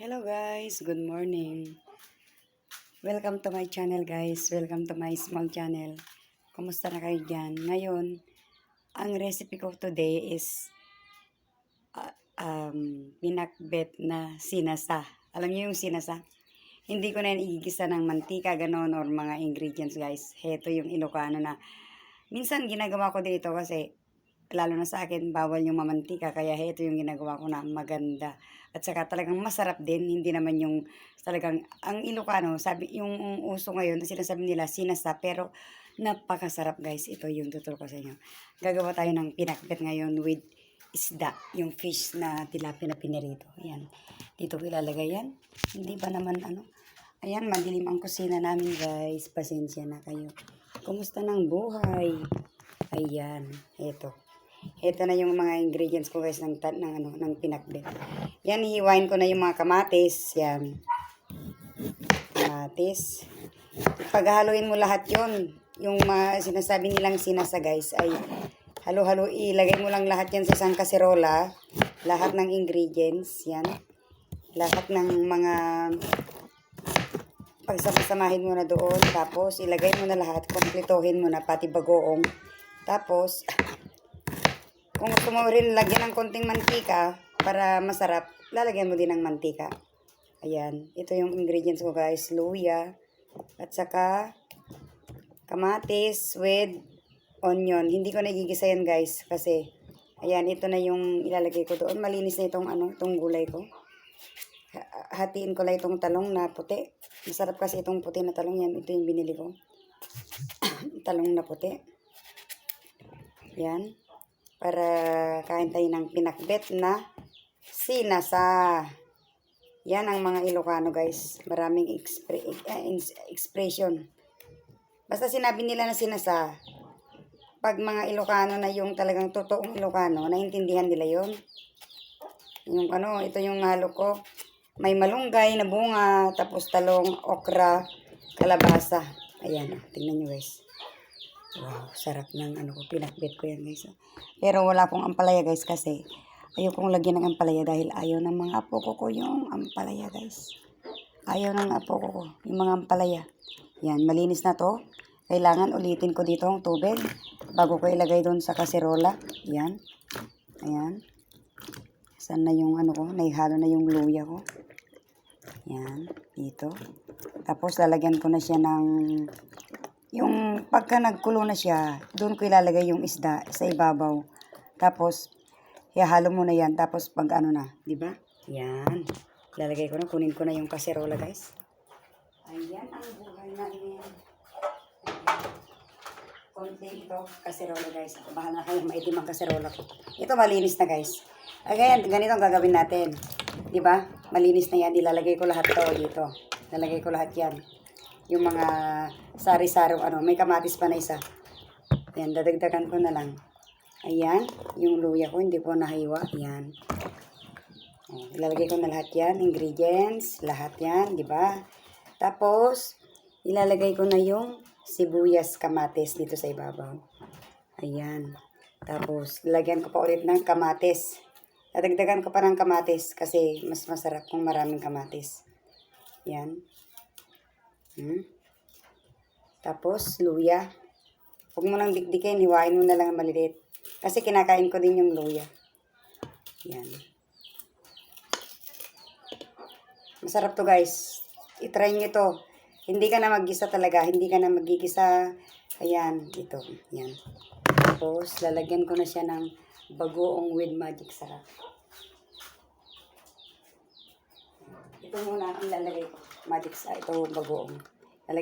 Hello guys, good morning. Welcome to my channel guys. Welcome to my small channel. Kumusta na kayo dyan? Ngayon, ang recipe ko today is uh, um, pinakbet na sinasa. Alam niyo yung sinasa? Hindi ko na yan igigisa ng mantika, ganon, or mga ingredients guys. Heto yung Ilocano na minsan ginagawa ko dito kasi lalo na sa akin, bawal yung mamantika. Kaya heto yung ginagawa ko na maganda. At saka talagang masarap din. Hindi naman yung talagang, ang Ilocano, sabi, yung uso ngayon, sinasabi nila, sinasa. Pero napakasarap guys. Ito yung tuturo ko sa inyo. Gagawa tayo ng pinakbet ngayon with isda. Yung fish na tilapia na pinirito. Ayan. Dito ko ilalagay yan. Hindi ba naman ano. Ayan, madilim ang kusina namin guys. Pasensya na kayo. Kumusta ng buhay? Ayan. Ito. Ito na yung mga ingredients ko guys ng, ng, ano, ng pinakbet. Yan, hihiwain ko na yung mga kamatis. Yan. Kamatis. Paghaluin mo lahat yon yung mga sinasabi nilang sinasa guys ay halo-halo ilagay mo lang lahat yan sa isang kaserola. Lahat ng ingredients. Yan. Lahat ng mga pagsasamahin mo na doon. Tapos, ilagay mo na lahat. Kompletohin mo na, pati bagoong. Tapos, kung gusto mo rin lagyan ng konting mantika para masarap, lalagyan mo din ng mantika. Ayan. Ito yung ingredients ko guys. Luya. At saka kamatis with onion. Hindi ko nagigisa yan guys. Kasi, ayan. Ito na yung ilalagay ko doon. Malinis na itong, ano, itong gulay ko. Ha- Hatiin ko lang itong talong na puti. Masarap kasi itong puti na talong yan. Ito yung binili ko. talong na puti. Yan para kain tayo ng pinakbet na sinasa. Yan ang mga Ilocano guys. Maraming eh, expression. Basta sinabi nila na sinasa, pag mga Ilocano na yung talagang totoong Ilocano, naintindihan nila yon Yung ano, ito yung halo ko. May malunggay na bunga, tapos talong, okra, kalabasa. Ayan, tingnan nyo guys. Wow, sarap ng ano ko, pinakbet ko yan guys. Pero wala akong ampalaya guys kasi ayaw kong lagyan ng ampalaya dahil ayaw ng mga apo ko ko yung ampalaya guys. Ayaw ng apo ko ko yung mga ampalaya. Yan, malinis na to. Kailangan ulitin ko dito ang tubig bago ko ilagay doon sa kaserola. Yan. Ayan. Saan na yung ano ko? Naihalo na yung luya ko. Yan. Dito. Tapos lalagyan ko na siya ng yung pagka nagkulo na siya, doon ko ilalagay yung isda sa ibabaw. Tapos, ihalo mo na yan. Tapos, pag ano na, di ba? Yan. Ilalagay ko na, kunin ko na yung kaserola, guys. Ayan ang buhay natin. Konti ito, kaserola, guys. Bahala na kayo, maitim ang kaserola ko. Ito, malinis na, guys. Again, ganito ang gagawin natin. Di ba? Malinis na yan. Ilalagay ko lahat to dito. Ilalagay ko lahat yan yung mga sari-sarong ano, may kamatis pa na isa. Ayan, dadagdagan ko na lang. Ayan, yung luya ko, hindi po nahiwa. Ayan. O, ilalagay ko na lahat yan, ingredients, lahat yan, di ba? Tapos, ilalagay ko na yung sibuyas kamatis dito sa ibabaw. Ayan. Tapos, lagyan ko pa ulit ng kamatis. Dadagdagan ko pa ng kamatis kasi mas masarap kung maraming kamatis. Yan. Hmm. Tapos, luya. Huwag mo nang dikdikin, hiwain mo na lang ang maliliit. Kasi kinakain ko din yung luya. Yan. Masarap to guys. I-try nyo to. Hindi ka na maggisa talaga. Hindi ka na magigisa. Ayan, ito. Yan. Tapos, lalagyan ko na siya ng bagoong with magic sarap. Ito muna ang lalagay ko. Magic sarap. Ito bagoong.